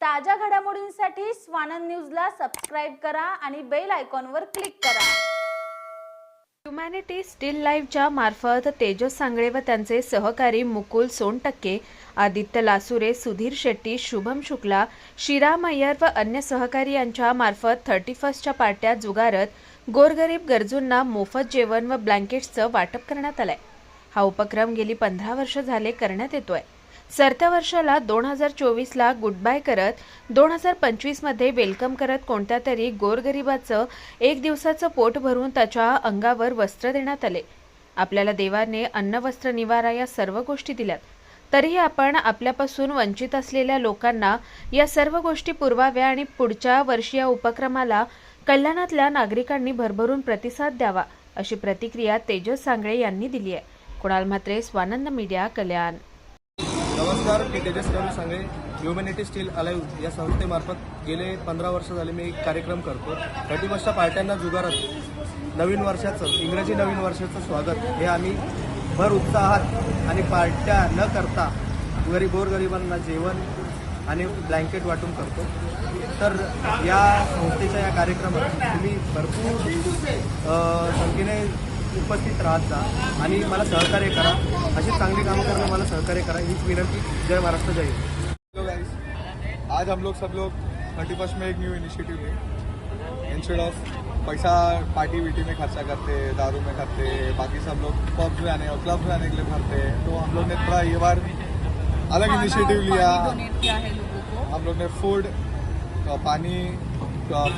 ताज्या घडामोडींसाठी स्वानंद न्यूजला सबस्क्राईब करा आणि बेल आयकॉनवर क्लिक करा. ह्युमॅनिटी स्टील लाईव्हच्या मार्फत तेजस सांगळे व त्यांचे सहकारी मुकुल सोनटक्के आदित्य लासुरे सुधीर शेट्टी शुभम शुक्ला श्रीराम अय्यर व अन्य सहकारी यांच्या मार्फत थर्टी फर्स्टच्या पार्ट्या जुगारत गोरगरीब गरजूंना मोफत जेवण व ब्लँकेट्सचं वाटप करण्यात आलंय. हा उपक्रम गेली पंधरा वर्ष झाले करण्यात येतोय. सरत्या वर्षाला दोन हजार चोवीसला गुड बाय करत दोन हजार पंचवीसमध्ये वेलकम करत कोणत्या तरी गोरगरिबाचं एक दिवसाचं पोट भरून त्याच्या अंगावर वस्त्र देण्यात आले. आपल्याला देवाने अन्न वस्त्र निवारा या सर्व गोष्टी दिल्यात. तरीही आपण आपल्यापासून वंचित असलेल्या लोकांना या सर्व गोष्टी पुरवाव्या आणि पुढच्या वर्षी या उपक्रमाला कल्याणातल्या नागरिकांनी भरभरून प्रतिसाद द्यावा अशी प्रतिक्रिया तेजस सांगळे यांनी दिली आहे. कुणाल म्हात्रे स्वानंद मीडिया कल्याण. नमस्कार मी तेजस कवी सांगे. ह्युमॅनिटी स्टील अलाईव्ह या संस्थेमार्फत गेले पंधरा वर्ष झाले मी एक कार्यक्रम करतो. थर्टी वर्षच्या पार्ट्यांना जुगारात नवीन वर्षाचं इंग्रजी नवीन वर्षाचं स्वागत. हे आम्ही भर उत्साहात आणि पार्ट्या न करता गरीब गोरगरिबांना जेवण आणि ब्लँकेट वाटून करतो. तर या संस्थेच्या या कार्यक्रमात तुम्ही भरपूर संख्येने उपस्थित राहत जा. आणि मला सहकार्य करा. अशी चांगली कामं करणं मला सहकार्य करा. हीच विनंती. जय महाराष्ट्र जय हिंद. आज हम लोग सब लोग थर्टी फ़र्स्ट में एक न्यू इनिशिएटिव लें इंस्टेड ऑफ़ पैसा पार्टी वीटी में खर्चा करते दारू में करते बाकी सब लोग पब्स में आने और क्लब्स में आने के लिए भरते तो हम लोग ने थोड़ा ये बार अलग इनिशिएटिव लिया। डोनेट किया है लोगों को। हम लोग ने फ़ूड पानी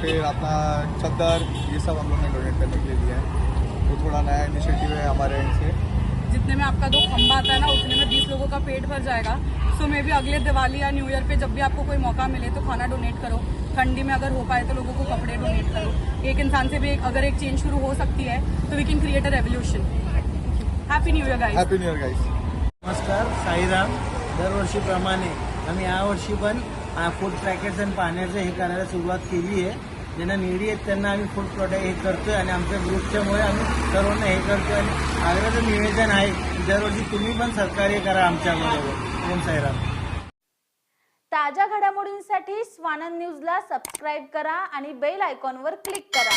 फिर अपना चद्दर ये सब हम लोग ने डोनेट करने के लिए लिया है। वो थोड़ा नया इनिशिएटिव है हमारे एंड से। जितने में आपका दो खम्बा आता है ना उतने में बीस लोगों का पेट भर जाएगा। सो मे भी अगले दिवाली या न्यू ईयर पे जब भी आपको कोई मौका मिले तो खाना डोनेट करो। ठंडी में अगर हो पाए तो लोगों को कपड़े डोनेट करो। एक इंसान से भी एक, अगर एक चेंज शुरू हो सकती है तो we can create a revolution happy new year guys happy new year guys नमस्कार साईराम. दरवर्षीप्रमाणे आम्ही यावर्षी पण फ़ूड पॅकेट्स आणि पाण्याचं हे करायला सुरुवात केली आहे. ज्यांना निडी आहेत त्यांना आम्ही फूड प्रोडक्ट हे करतोय आणि आमच्या ग्रुपच्यामुळे आम्ही सर्वांना हे करतोय आणि आग्रहाचं निवेदन आहे दरवर्षी तुम्ही पण सहकार्य करा आमच्याबरोबर ओम साईराम. ताज्या घडामोडींसाठी स्वानंद न्यूजला सबस्क्राईब करा आणि बेल आयकॉनवर क्लिक करा.